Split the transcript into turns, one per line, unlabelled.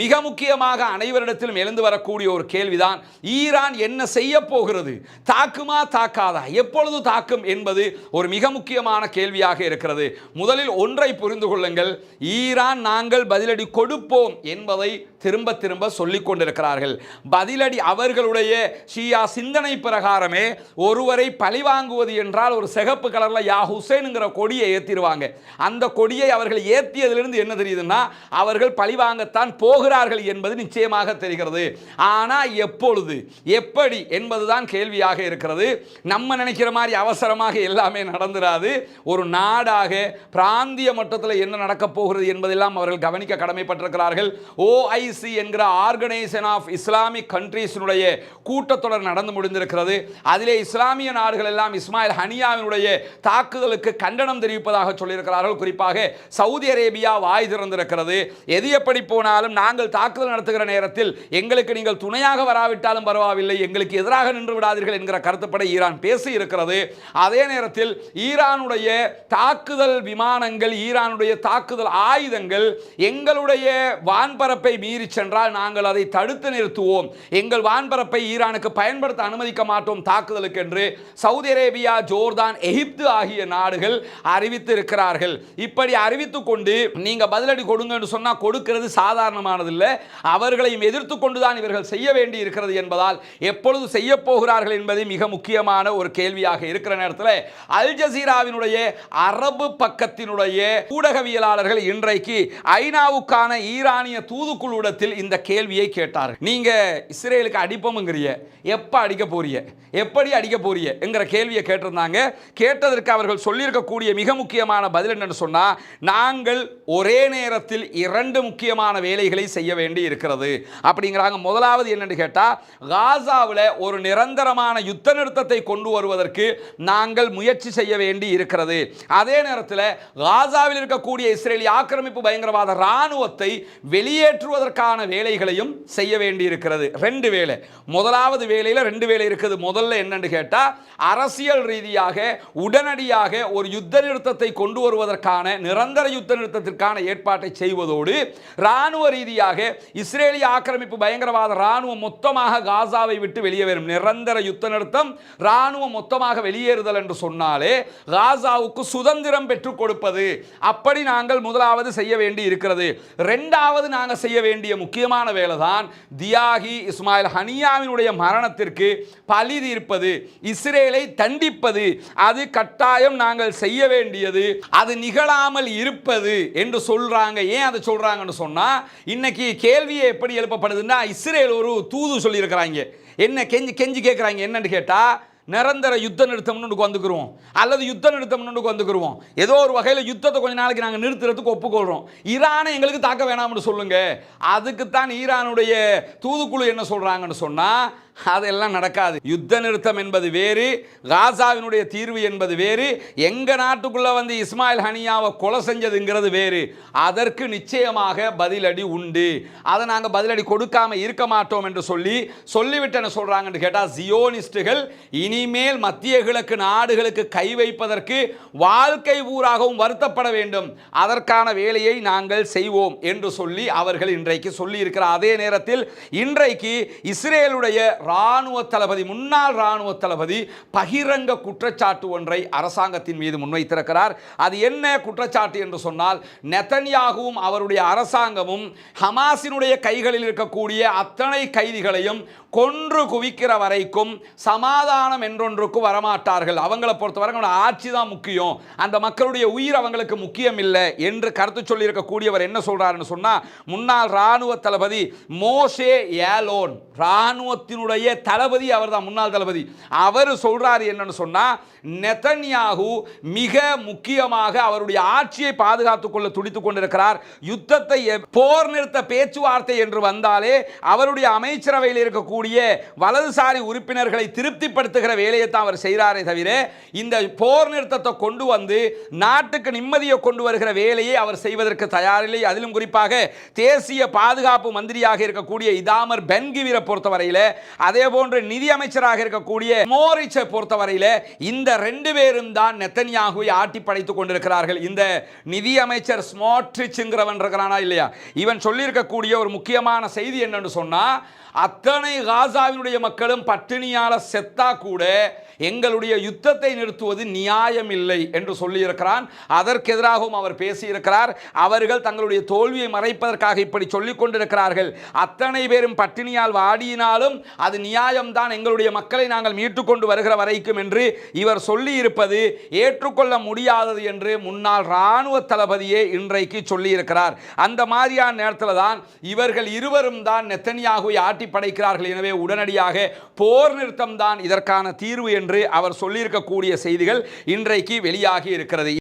மிக முக்கியமாக அனைவரிடத்திலும் எழுந்து வரக்கூடிய ஒரு கேள்விதான் ஈரான் என்ன செய்ய போகிறது? தாக்குமா தாக்காதா? எப்பொழுது தாக்கும் என்பது ஒரு மிக முக்கியமான கேள்வியாக இருக்கிறது. முதலில் ஒன்றை புரிந்து கொள்ளுங்கள். ஈரான் நாங்கள் பதிலடி கொடுப்போம் என்பதை திரும்ப திரும்ப சொல்லிக் கொண்டிருக்கிறார்கள். பதிலடி அவர்களுடைய ஷியா சிந்தனை பிரகாரமே ஒருவரை பழிவாங்குவது என்றால் ஒரு சிகப்பு கலரில் யா ஹுசேனுங்கிற கொடியை ஏற்றிடுவாங்க அந்த கொடியை அவர்கள் ஏற்றியதிலிருந்து என்ன தெரியுதுன்னா அவர்கள் பழிவாங்கத்தான் போகிறார்கள் என்பது நிச்சயமாக தெரிகிறது. ஆனால் எப்பொழுது எப்படி என்பதுதான் கேள்வியாக இருக்கிறது. நம்ம நினைக்கிற மாதிரி அவசரமாக எல்லாமே நடந்துராது. ஒரு நாடாக பிராந்திய மட்டத்தில் என்ன நடக்கப் போகிறது என்பதெல்லாம் அவர்கள் கவனிக்க கடமைப்பட்டிருக்கிறார்கள். ஓஐசி என்கிற ஆர்கனைசேஷன் ஆஃப் இஸ்லாமிக் கண்ட்ரீஸினுடைய கூட்டத்தொடர் நடந்து முடிந்திருக்கிறது. அதிலே இஸ்லாமிய நாடுகள் எல்லாம் இஸ்மாயில் ஹனியாவினுடைய தாக்குதலுக்கு கண்டனம் தெரிவிப்பதாக சொல்லியிருக்கிறார்கள். குறிப்பாக சவுதி அரேபியா வாய் திறந்திருக்கிறது. எது எப்படி போனாலும் நாங்கள் தாக்குதல் நடத்துகிற நேரத்தில் எங்களுக்கு நீங்கள் துணையாக வராவிட்டாலும் பரவாயில்லை எங்களுக்கு எதிராக நின்று விடாதீர்கள் என்கிற கருத்துப்பட ஈரான் பேசி இருக்கிறது. அதே நேரத்தில் ஈரானுடைய தாக்குதல் விமானங்கள் ஈரானுடைய தாக்குதல் ஆயுதங்கள் எங்களுடைய வான்பரப்பை மீறி சென்றால் நாங்கள் அதை தடுத்து நிறுத்துவோம். எங்கள் வான்பரப்பை ஈரானுக்கு பயன்படுத்த அனுமதிக்க மாட்டோம் தாக்குதலுக்கு என்று சவுதி அரேபியா ஜோர்தான் எகிப்து ஆகிய நாடுகள் அறிவித்து இருக்கிறார்கள். இப்படி அறிவித்துக் கொண்டு நீங்க பதிலடி கொடுங்கன்னு சொன்னா கொடுக்கிறது சாதாரணமாக இல்லை அவர்களையும் எதிர்த்து கொண்டுதான் இவர்கள் செய்ய வேண்டி இருக்கிறது என்பதால் எப்பொழுது செய்ய போகிறார்கள் என்பது மிக முக்கியமான ஒரு கேள்வியாக இருக்கிற நேரத்தில் அல் ஜசீராவினுடைய அரபு பக்கத்தினுடைய ஊடகவியலாளர்கள் இன்றைக்கு ஐநாவுக்கான ஈரானிய தூதுக்குழுவிடத்தில் இந்த கேள்வியை கேட்டார்கள். நீங்க இஸ்ரேலுக்கு அடிப்போம்ங்கிறிய எப்ப அடிக்க போறிய எப்படி அடிக்க போறிய என்கிற கேள்வியை கேட்டிருந்தாங்க. கேட்டதற்கு அவர்கள் சொல்லியிருக்கக்கூடிய மிக முக்கியமான பதில் என்னன்னு சொன்னா நாங்கள் ஒரே நேரத்தில் இரண்டு முக்கியமான வேலைகளை செய்ய வேண்டி இருக்கிறது. அப்படிங்கிறாங்க. முதலாவது என்னன்னு கேட்டால் காசாவில் ஒரு நிரந்தரமான யுத்த நிறுத்தத்தை கொண்டு வருவதற்கு நாங்கள் முயற்சி செய்ய வேண்டி இருக்கிறது. அதே நேரத்தில் காசாவில் இருக்கக்கூடிய இஸ்ரேலி ஆக்கிரமிப்பு பயங்கரவாத இராணுவத்தை வெளியேற்றுவதற்கான வேலைகளையும் செய்ய வேண்டி இருக்கிறது. ரெண்டு வேலை. முதலாவது வேலையில் ரெண்டு வேலை இருக்குது. முதல்ல என்னன்னு கேட்டால் அரசியல் ரீதியாக உடனடியாக ஒரு யுத்த நிறுத்தத்தை கொண்டு வருவதற்கான நிரந்தர யுத்த நிறுத்தத்திற்கான ஏற்பாட்டை செய்வதோடு இராணுவ ரீதியாக இஸ்ரேலிய ஆக்கிரமிப்பு பயங்கரவாத இராணுவம் மொத்தமாக காசாவை விட்டு வெளியே வரும். நிரந்தர யுத்த நிறுத்தம் இராணுவம் மொத்தமாக வெளியேறுதல் என்று சொன்னாலே காசாவுக்கு சுதந்திரம் பெற்றுக் கொடுப்பது. அப்படி நாங்கள் முதலாவது செய்ய வேண்டி இருக்கிறது. ரெண்டாவது நாங்கள் செய்ய வேண்டிய முக்கியமான வேலை தான் தியாகி இஸ்மாயில் ஹனியாவினுடைய மரணத்திற்கு பழி தீர்ப்பது. இஸ்ரேலை தண்டிப்பது. அது கட்டாயம் நாங்கள் செய்ய வேண்டியது. அது நிகழாமல் இருப்பது என்று சொல்றாங்க. ஏன் அதை சொல்றாங்கன்னு சொன்னா இன்னைக்கு கேள்வியை எப்படி எழுப்பப்படுதுன்னா இஸ்ரேல் ஒரு தூது சொல்லியிருக்கிறாங்க. என்ன கெஞ்சி கெஞ்சி கேட்குறாங்க என்னன்னு கேட்டால் நிரந்தர யுத்த நிறுத்தம்னு வந்துக்குருவோம். அல்லது யுத்த நிறுத்தம்னு வந்துக்குருவோம். ஏதோ ஒரு வகையில் யுத்தத்தை கொஞ்ச நாளைக்கு நாங்கள் நிறுத்துறதுக்கு ஒப்புக்கொள்கிறோம் ஈரானை எங்களுக்கு தாக்க வேணாம்னு சொல்லுங்க. அதுக்குத்தான் ஈரானுடைய தூதுக்குழு என்ன சொல்கிறாங்கன்னு சொன்னால் அதெல்லாம் நடக்காது. யுத்த நிறுத்தம் என்பது வேறு காசாவினுடைய தீர்வு என்பது வேறு எங்கள் நாட்டுக்குள்ளே வந்து இஸ்மாயில் ஹனியாவை கொலை செஞ்சதுங்கிறது வேறு. அதற்கு நிச்சயமாக பதிலடி உண்டு. அதை நாங்கள் பதிலடி கொடுக்காமல் இருக்க மாட்டோம் என்று சொல்லி சொல்லிவிட்டேன்னு சொல்கிறாங்கன்னு கேட்டால் ஜியோனிஸ்டுகள் இனிமேல் மத்திய கிழக்கு நாடுகளுக்கு கை வைப்பதற்கு வாழ்க்கை ஊராகவும் வருத்தப்பட வேண்டும். அதற்கான வேலையை நாங்கள் செய்வோம் என்று சொல்லி அவர்கள் இன்றைக்கு சொல்லியிருக்கிறார். அதே நேரத்தில் இன்றைக்கு இஸ்ரேலுடைய ராணுவ தளபதி முன்னாள் இராணுவ தளபதி பகிரங்க குற்றச்சாட்டு ஒன்றை அரசாங்கத்தின் மீது முன்வைத்திருக்கிறார். அது என்ன குற்றச்சாட்டு என்று சொன்னால் நெத்தன்யாகவும் அவருடைய அரசாங்கமும் ஹமாஸினுடைய கைகளில் இருக்கக்கூடிய அத்தனை கைதிகளையும் கொன்று குவிக்கிற வரைக்கும் சமாதானம் என்றொன்றுக்கு வரமாட்டார்கள். அவங்கள பொறுத்தவரை அவங்களோட ஆட்சி தான் முக்கியம். அந்த மக்களுடைய உயிர் அவங்களுக்கு முக்கியம் இல்லை என்று கருத்து சொல்லியிருக்கக்கூடியவர் என்ன சொல்றாருன்னு சொன்னால் முன்னாள் ராணுவ தளபதி மோஷே ஏலோன் ராணுவத்தினுடைய தளபதி அவர்தான் முன்னாள் தளபதி. அவர் சொல்றாரு என்னன்னு சொன்னா நெதன்யாகு மிக முக்கியமாக அவருடைய ஆட்சியை பாதுகாத்துக் கொள்ள துடித்துக் கொண்டிருக்கிறார். யுத்தத்தை போர் நிறுத்த பேச்சுவார்த்தை என்று வந்தாலே அவருடைய அமைச்சரவையில் இருக்கக்கூடிய வலதுசாரி உறுப்பினர்களை திருப்திப்படுத்துகிற வேலையை தான் அவர் செய்கிறாரே தவிர இந்த போர் நிறுத்தத்தை கொண்டு வந்து நாட்டுக்கு நிம்மதியை கொண்டு வருகிற வேலையை அவர் செய்வதற்கு தயாரில்லை. அதிலும் குறிப்பாக தேசிய பாதுகாப்பு மந்திரியாக இருக்கக்கூடிய இதாமர் பென்கிவிரை பொறுத்தவரையில் அதே போன்று நிதி அமைச்சராக இருக்கக்கூடிய மோரிச்சை பொறுத்தவரையில இந்த ரெண்டு பேரும் தான் நெத்தன்யாகுவை ஆட்டி படைத்துக் கொண்டிருக்கிறார்கள். இந்த நிதி அமைச்சர் ஸ்மார்ட்ரிச்ங்கிறவன் இருக்கிறானா இல்லையா? இவன் சொல்லியிருக்கக்கூடிய ஒரு முக்கியமான செய்தி என்னன்னு சொன்னா அத்தனை காசாவினுடைய மக்களும் பட்டினியால செத்தா கூட எங்களுடைய யுத்தத்தை நிறுத்துவது நியாயம் இல்லை என்று சொல்லியிருக்கிறான். அதற்கு எதிராகவும் அவர் பேசியிருக்கிறார். அவர்கள் தங்களுடைய தோல்வியை மறைப்பதற்காக இப்படி சொல்லிக் கொண்டிருக்கிறார்கள். அத்தனை பேரும் பட்டினியால் வாடியினாலும் அது நியாயம்தான். எங்களுடைய மக்களை நாங்கள் மீட்டுக்கொண்டு வருகிற வரைக்கும் என்று இவர் சொல்லி இருப்பது ஏற்றுக்கொள்ள முடியாதது என்று முன்னாள் இராணுவ தளபதியே இன்றைக்கு சொல்லியிருக்கிறார். அந்த மாதிரியான நேரத்தில் தான் இவர்கள் இருவரும் தான் நெத்தனியாகுவை ஆட்டி படைக்கிறார்கள். எனவே உடனடியாக போர் நிறுத்தம் தான் இதற்கான தீர்வு என்று அவர் சொல்லியிருக்கக்கூடிய செய்திகள் இன்றைக்கு வெளியாகி இருக்கிறது.